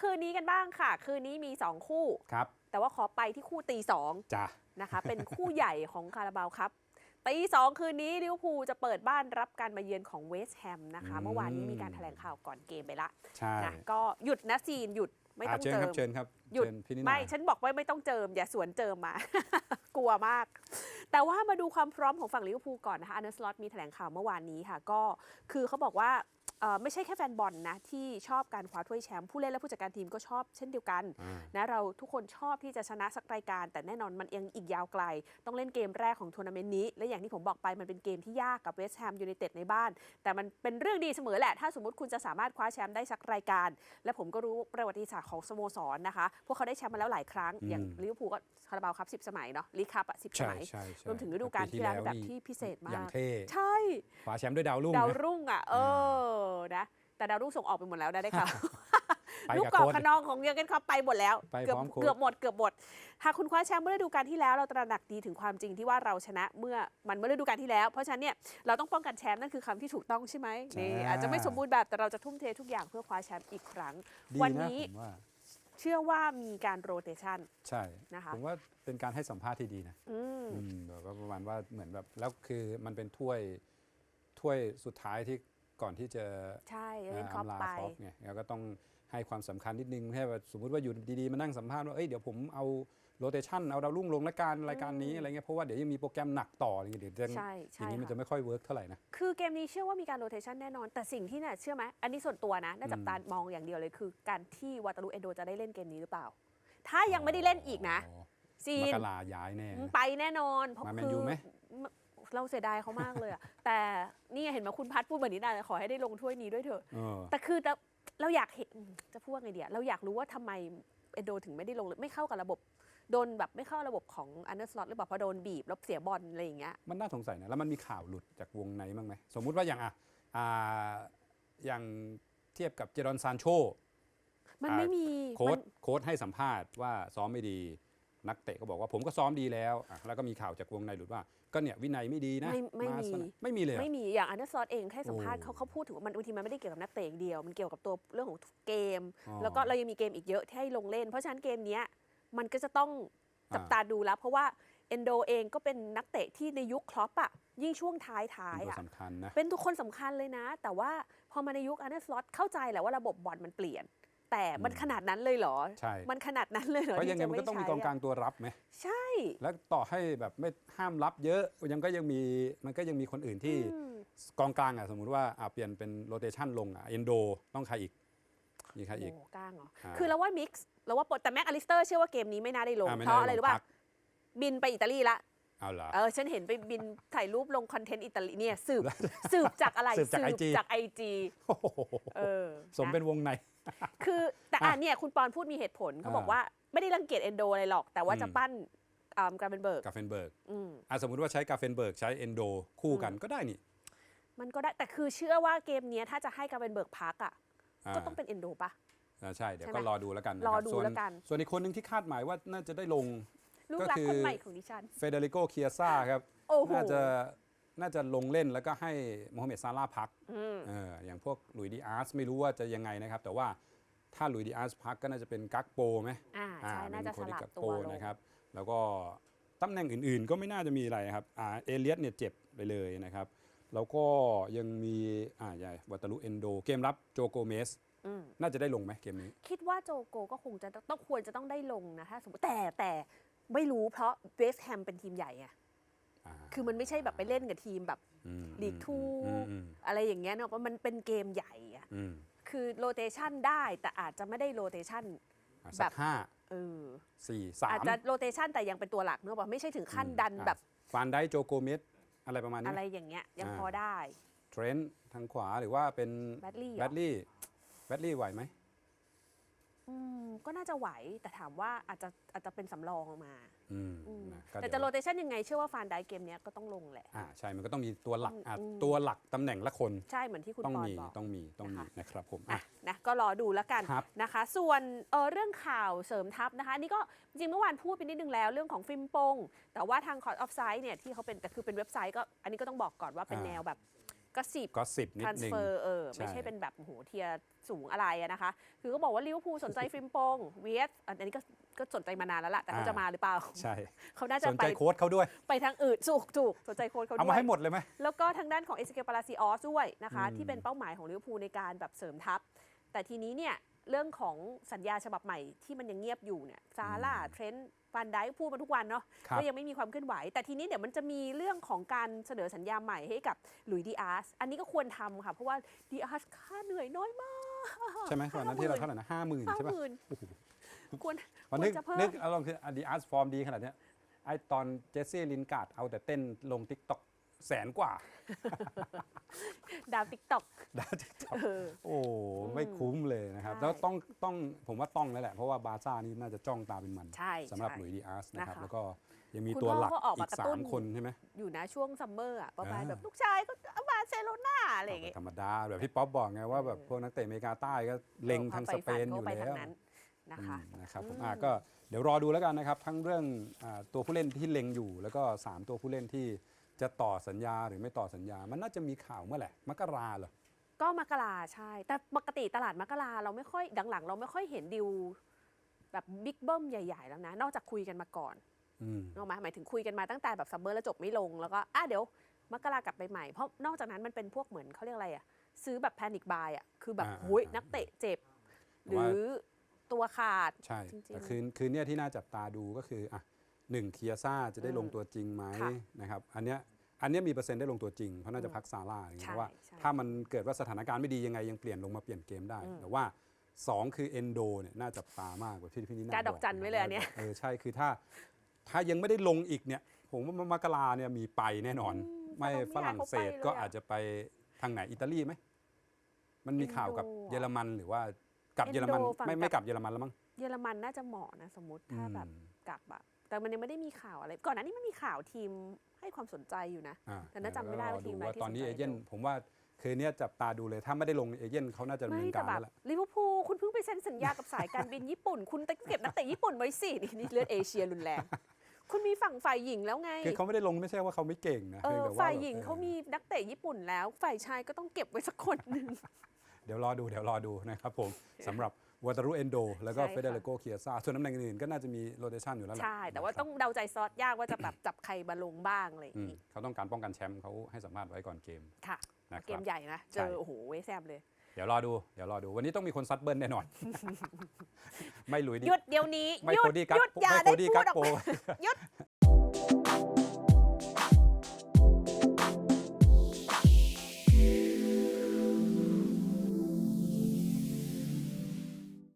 คืนนี้กันบ้างค่ะ คืนนี้มี 2 คู่ครับ แต่ว่าขอไปที่คู่ตีสองจ้ะนะคะ เป็นคู่ใหญ่ของคาราบาวครับตีสองคืนนี้ลิเวอร์พูลจะเปิดบ้านรับการมาเยือนของเวสต์แฮมนะคะ เมื่อวานนี้มีการแถลงข่าวก่อนเกมไปละใช่นะก็หยุดนะซีนหยุดไม่ต้องะเชิญเจิครัมบเชิญครับหยุดเชิญพี่นิดไม่ฉันบอกว่าไม่ต้องเจิม อย่าสวนเจิมมา กลัวมาก แต่ว่ามาดูความพร้อมของฝั่งลิเวอร์พูลก่อนนะคะอันเดอร์สล็อตมีแถลงข่าวเมื่อวานนี้ค่ะ ก็คือเขาบอกว่าเอ่อ ไม่ใช่แค่แฟนบอลนะที่ชอบการคว้าถ้วยแชมป์ผู้เล่นและผู้จัดการทีมก็ชอบเช่นเดียวกันอ่านะเราทุกคนชอบที่จะชนะสักรายการ แต่แน่นอนมันยังอีกยาวไกล ต้องเล่นเกมแรกของทัวร์นาเมนต์นี้ และอย่างที่ผมบอกไปมันเป็นเกมที่ยากกับเวสต์แฮมยูไนเต็ดในบ้าน แต่มันเป็นเรื่องดีเสมอแหละ ถ้าสมมติคุณจะสามารถคว้าแชมป์ได้สักรายการ และผมก็รู้ประวัติศาสตร์ของสโมสรนะคะพวกเขาได้แชมป์มาแล้วหลายครั้งอย่างลิเวอร์พูลก็คาราบาวครับ10สมัยเนาะลีกคัพอะ10สใช่มัยใช่ใช่รวมถึงฤดูกาลที่แล้วแบบที่พิเศษอมาย่างกเท่ใช่คว้าแชมป์ด้วยดาวรุ่งดาวนะรุ่งอะเออนะแต่ดาวรุ่งส่งออกไปหมดแล้วนะได้ข่าวไปลูกกับกอกโค้ชขนองของเยอร์เกนคล็อปไปหมดแล้ว ไปเกือบพร้อมโค้ช เกือบหมดเกือบหมดหากคุณคว้าแชมป์เมื่อฤดูกาลที่แล้วเราตระหนักดีถึงความจริงที่ว่าเราชนะเมื่อมันเมื่อฤดูกาลที่แล้ว เพราะฉะนั้นเนี่ยเราต้องป้องกันแชมป์นั่นคือคำที่ถูกต้องใช่ไหมนี่อาจจะไม่สมบูรณ์แบบแต่เราจะทุ่มเททุกอย่างเพื่อคว้าแชมป์อีกครั้ง ดีวันนะนี้ผมว่า เชื่อว่ามีการโรเตชัน ใช่ นะคะ ผมว่าเป็นการให้สัมภาษณ์ที่ดีนะอืม อืมแบบว่าประมาณว่าเหมือนแบบแล้วคือมันเป็นถ้วยถ้วยสุดท้ายที่ ก่อนที่จะใช่เล่นครอปำลาไปครอปไงแล้วก็ต้องให้ความสำคัญนิดนึงไม่ใช่ว่าสมมติว่าอยู่ดีๆมานั่งสัมภาษณ์ว่าเอ้ยเดี๋ยวผมเอาโรเตชันเอาดาวรุ่งลงละกันรายการนี้อะไรเงี้ยเพราะว่าเดี๋ยวยังมีโปรแกรมหนักต่ออะไรเงี้ยเดี๋ยวจะใช่ทีใช่นี้มันค่ะจะไม่ค่อยเวิร์กเท่าไหร่นะคือเกมนี้เชื่อว่ามีการโรเตชันแน่นอน แต่สิ่งที่เนี่ยเชื่อไหมอันนี้ส่วนตัวนะน่าจับตามองอย่างเดียวเลยคือ การที่วาตาลุเอนโดจะได้เล่นเกมนี้หรือเปล่า ถ้ายังไม่ได้เล่นอีกนะอ๋อซีมนกราย้ายแน่นะไปแน่นอนเพราะมาแมนคือยูไหม เราเสียดายเขามากเลยอะแต่นี่เห็นไหมคุณพัดพูดแบบนี้นะขอให้ได้ลงถ้วยนี้ด้วยเถอะ เออ แต่คือเราเราอยากเห็นจะพูดว่าไงเดียเราอยากรู้ว่าทำไมเอนโดถึงไม่ได้ลงเลยไม่เข้ากับระบบ โดนแบบไม่เข้าระบบของอันเดอร์สล็อตหรือเปล่าเพราะโดนบีบแล้วเสียบอลอะไรอย่างเงี้ย มันน่าสงสัยนะ แล้วมันมีข่าวหลุดจากวงในบ้างไหม สมมุติว่าอย่างอะอ่าอย่างเทียบกับเจรอนซานโช มันอ่าไม่มีโค้มัดน โค้ดให้สัมภาษณ์ว่าซ้อมไม่ดี นักเตะก็บอกว่าผมก็ซ้อมดีแล้วอะแล้วก็มีข่าวจากวงในหลุดว่าก็เนี่ยวินัยไม่ดีนะไม่ไม่ามี สนไม่มีเลยเหรอ ไม่มีอย่างอันเดอร์สล็อตเองให้สัมภาษณ์โอ้เขาเขาพูดถึงว่ามันบางทีมันไม่ได้เกี่ยวกับนักเตะอย่างเดียว มันเกี่ยวกับตัวเรื่องของเกม อ๋อแล้วก็เรายังมีเกมอีกเยอะที่ให้ลงเล่น เพราะฉะนั้นเกมเนี้ยมันก็จะต้องจับอ่า ตาดูแล้ว เพราะว่าเอนโดเองก็เป็นนักเตะที่ในยุคคลอปอะยิ่งช่วงท้ายท้ายเป็นตัวๆอะ สำคัญนะ เป็นทุกคนสำคัญเลยนะ แต่ว่าพอมาในยุคอันเดอร์สล็อตเข้าใจแหละว่าระบบบอลมันเปลี่ยน แต่มันอืมขนาดนั้นเลยเหรอ ใช่ มันขนาดนั้นเลยเหรอเพราะยังไงที่มันจะก็ต้องมีไใช้กองกลางตัวรับไหมใช่ แล้วต่อให้แบบไม่ห้ามรับเยอะยังก็ยังมีมันก็ยังมีคนอื่นที่อืมกองกลางอะสมมุติว่าอะเปลี่ยนเป็นโรเตชันลงอะเอนโดต้องใครอีกมีใครอีกโอ้กลางเหรออ่าคือเราว่ามิกซ์เราว่าปลดแต่แม็กอลิสเตอร์เชื่อว่าเกมนี้ไม่น่าได้ลงอะไม่เพราะน่าอะไรลงรู้ป่ะพักบินไปอิตาลีละเอาเหรอเออฉันเห็นไปบินถ่ายรูปลงคอนเทนต์อิตาลีเนี่ยสืบสืบจากอะไรสืบจาก IG จากไอจีโอ้โหเออสมนะเป็นวงใน คือแต่อะเนี่ยคุณปอนพูดมีเหตุผลเขาอ่าบอกว่าไม่ได้รังเกียจเอนโดอะไรหรอก แต่ว่าอืมจะปั้นอ่ากราเบนเบิร์กกาเฟนเบิร์กอืมอะสมมุติว่าใช้กาเฟนเบิร์กใช้เอนโดคู่กันก็ได้นี่ มันก็ได้แต่คือเชื่อว่าเกมเนี้ยถ้าจะให้กราเบนเบิร์กพักอะาก็ต้องเป็นเอนโดปะอ่าใช่เดี๋ยวใช่ไหมก็รอดูแล้วกันนะครบอดูส่วนแล้วกัน ส่วนอีกคนหนึ่งที่คาดหมายว่าน่าจะได้ลง ลูกก็รักคือคนใหม่ของดิฉันเฟเดริโกเคียซ่าครับโอ้โหน่าจะ น่าจะลงเล่นแล้วก็ให้โมฮัมเหม็ดซาร่าห์พักอืมเอออย่างพวกหลุยส์ดีอาร์สไม่รู้ว่าจะยังไงนะครับ แต่ว่าถ้าหลุยส์ดีอาร์สพักก็น่าจะเป็นกักโปไหมอ่าใช่น่าจะเป็สที่ลับกักตัโปวลงนะครับ แล้วก็ตำแหน่งอื่นๆ ก็ไม่น่าจะมีอะไรครับอ่าเอเลียสเนี่ยเจ็บไปเลยนะครับ แล้วก็ยังมีอ่าใหญ่วัตาลุเอนโด เกมรับโจโกเมสอืมน่าจะได้ลงไหมเกมนี้ คิดว่าโจโกก็คงจะต้องควรจะต้องได้ลงนะถ้าสมมติแต่แต่ไม่รู้เพราะเวสต์แฮมเป็นทีมใหญ่ไงอ่า คือมันไม่ใช่แบบไปเล่นกับทีมแบบอืมลีกทูอืมอืมอะไรอย่างเงี้ยเนาะเพราะมันเป็นเกมใหญ่อะอืมคือโรเตชันได้แต่อาจจะไม่ได้โรเตชันอะแบสับกห้าเออสี่สามอาจจะโรเตชันแต่ยังเป็นตัวหลักเนอะบอกไม่ใช่ถึงขั้นดันอะแบบฟานไดโจโกเมสอะไรประมาณนี้อะไหมไรอย่างเงี้ยยังอ่าพอได้เทรนต์ทางขวาหรือว่าเป็นแบดลี่แบดลี่แบดลี่ไหวไหมอืม ก็น่าจะไหว แต่ถามว่าอาจจะอาจจะเป็นสำรองมาอืมอืมนะก็แต่เดี๋จะยวโรเตชันยังไงเชื่อว่าฟานไดเกมเนี้ยก็ต้องลงแหละ อ่าใช่มันก็ต้องมีตัวหลักอะอืม ตัวหลักตำแหน่งละคนใช่เหมือนที่คุณต้องปอนมีบอก ต้องมีต้องมีนะคะ นะครับผมอะ อะนะก็รอดูแล้วกันครับนะคะ ส่วนเออเรื่องข่าวเสริมทัพนะคะอันนี่ก็จริงๆเมื่อวานพูดไปนิดนึงแล้วเรื่องของฟิล์มโปงแต่ว่าทางคอร์ดออฟไซด์เนี่ยที่เขาเป็นแต่คือเป็นเว็บไซต์ก็อันนี้ก็ต้องบอกก่อนว่าเป็นอ่า แนวแบบ ก็สิบก็สิบนิทดรานหสนึ่งเฟอร์เออใช่ไม่ใช่เป็นแบบโอ้โหเทียร์สูงอะไรอะนะคะ คือก็บอกว่าลิเวอร์พูลสนใจฟริมปงเวียสอันนี้ก็ก็สนใจมานานแล้วล่ะ แต่เขาจะมาหรือเปล่า ใช่ เขาน่าจะสนไปใจโค้ดเขาด้วย ไปทางอื่นถูกถูกสนใจโค้ชเขาเอาด้วมายให้หมดเลยไหม แล้วก็ทางด้านของเอสเกปาลาซิออสด้วยนะคะอืมที่เป็นเป้าหมายของลิเวอร์พูลในการแบบเสริมทัพ แต่ทีนี้เนี่ย เรื่องของสัญญาฉบับใหม่ที่มันยังเงียบอยู่เนี่ยซาร่าเทรนต์ฟันไดพูดมาทุกวันเนาะครับก็ยังไม่มีความเคลื่อนไหว แต่ทีนี้เดี๋ยวมันจะมีเรื่องของการเสนอสัญญาใหม่ให้กับหลุยส์ดีอาร์สอันนี้ก็ควรทำค่ะ เพราะว่าดีอาร์สค่าเหนื่อยน้อยมาก ใช่ไหมก่อนนั้นที่เราเท่าไหร่นะห้าหมื่นห้าใช่หปะมื่นควรวันนึกควรจะเพิ่มนึกเอาลองคืออดีอาร์สฟอร์มดีขนาดเนี้ยไอตอนเจสซี่ลินการ์ดเอาแต่เต้นลงทิกตอก แสนกว่า ดาวติ๊กต็อกดาวทิกตอกโอ้ไม่คุ้มเลยนะครับใช่แล้วต้องต้องผมว่าต้องแล้วแหละ เพราะว่าบาร์ซ่านี่น่าจะจ้องตาเป็นมันใช่สำหรับใช่หลุยส์ดีอาร์สนะครับนะคะแล้วก็ยังมีคุณตัวพ่อหลักก็ออกอีมากกระสาตุ้มนคนใช่ไหมอยู่นะช่วงซัมเมอร์อะประมาณอ่าแบบลูกชายก็บาร์เซโลนาอะไรอย่างเงี้ยธรรมดา แบบพี่ป๊อปบอกไงว่าแบบพวกนักเตะอเมริกาใต้ก็เล็งทางสเปนอยู่ไปแล้ทางวนั้นนะคะอืมนะครับผมอืมอะก็เดี๋ยวรอดูแล้วกันนะครับ ทั้งเรื่องอาตัวผู้เล่นที่เล็งอยู่ แล้วก็ 3 ตัวผู้เล่นที่ จะต่อสัญญาหรือไม่ต่อสัญญา มันน่าจะมีข่าวเมื่อไหร่มกราเหรอ ก็มกราใช่ แต่ปกติตลาดมกราเราไม่ค่อยหลังๆเราไม่ค่อยเห็นดิวแบบบิ๊กเบิ้มใหญ่ ๆ แล้วนะ นอกจากคุยกันมาก่อนอืมนกออกไหมหมายถึงคุยกันมาตั้งแต่แบบซัมเมอร์แล้วจบไม่ลง แล้วก็อะเดี๋ยวมกรากลับไปใหม่ เพราะนอกจากนั้นมันเป็นพวกเหมือนเขาเรียกอะไรอะซื้อแบบแพนิคบายอะคือแบบอ่าหุยอ่านักเตะเจ็บหแต่ว่ารือตัวขาด ใช่จริงๆแต่คืนคืนเนี้ยที่น่าจับตาดูก็คืออะหนึ่งเคียซ่าจะได้ลงตัวจริงไหมค่ะนะครับ อันเนี้ย อันเนี้ยมีเปอร์เซ็นต์ได้ลงตัวจริง เพราะน่าจะอืมพักซาร่าอย่างเงี้ยใช่เพราะว่า ใช่ถ้ามันเกิดว่าสถานการณ์ไม่ดียังไงยังเปลี่ยนลงมาเปลี่ยนเกมได้อืมแต่ว่า 2 คือเอนโดเนี่ยน่าจับตามากกว่าที่พี่นี่น่ากาดอกจันไว้เลยอันเนี้ย เออใช่คือถ้าถ้ายังไม่ได้ลงอีกเนี่ย ผมว่ามกราเนี่ยมีไปแน่นอนอืมไม่แต่ฝเราไม่อยากรั่งเศสเขาไปเลยก็อะอาจจะไปทางไหนอิตาลีไหมมันมีข่าวกับเอนโดอะเยอรมันหรือว่ากับเยอรมันเอนโดฝั่งไม่ไม่กับกับเยอรมันแล้วมั้ง เยอรมันน่าจะเหมาะนะสมมติถ้าแบบอืม กลับอะ แต่มันยังไม่ได้มีข่าวอะไร ก่อนหน้านี้มันมีข่าวทีมให้ความสนใจอยู่นะ อ่าแต่น่าจำไม่ได้ว่าเรทีมไหนว่าที่ตอนนี้สนใจเอเย่นอยู่ผมว่าคืนนี้จับตาดูเลย ถ้าไม่ได้ลงเอเย่นเขาน่าจะดำไม่เนินแต่การแบบแล้วล่ะลิเวอร์พูลคุณเพิ่งไปเซ็นสัญญากับสายการบินญี่ปุ่น คุณเก็บนักเตะญี่ปุ่นไว้สินี่นี่เลือดเอเชียรุนแรง คุณมีฝั่งฝ่ายหญิงแล้วไง คือเขาไม่ได้ลงไม่ใช่ว่าเขาไม่เก่งนะเอพีอแต่ว่ฝ่ายแบบหญิงออเขามีนักเตะญี่ปุ่นแล้ว ฝ่ายชายก็ต้องเก็บไว้สักคนหนึ่ง เดี๋ยวรอดูเดี๋ยวรอดูนะครับผมสำหรับ วอตารุเอนโด แล้วก็ใช่ค่ะ เฟเดเรโกเคียซาส่วนตำแหน่งอื่นๆก็น่าจะมีโรเตชันอยู่แล้วแหละใช่ แต่ว่านะครับต้องเดาใจซอสยากว่าจะแบบจับใครมาลงบ้างอะไรอย่างอืมนี้เขาต้องการป้องกันแชมป์เขาให้สัมภาษณ์ไว้ก่อนเกม ค่ะ นะคเกรับมใหญ่นะ เจใช่อโอ้โหเวสแซมเลย เดี๋ยวรอดู เดี๋ยวรอดู วันนี้ต้องมีคนซัดเบิ้ลแน่นอน ไม่หลุยดิ หยุดเดี๋ยวนี้ไม่หยุโคดดี้กักหยุดโปอย่าไม่โคได้ดี้พูกัดกออกโป มาหยุด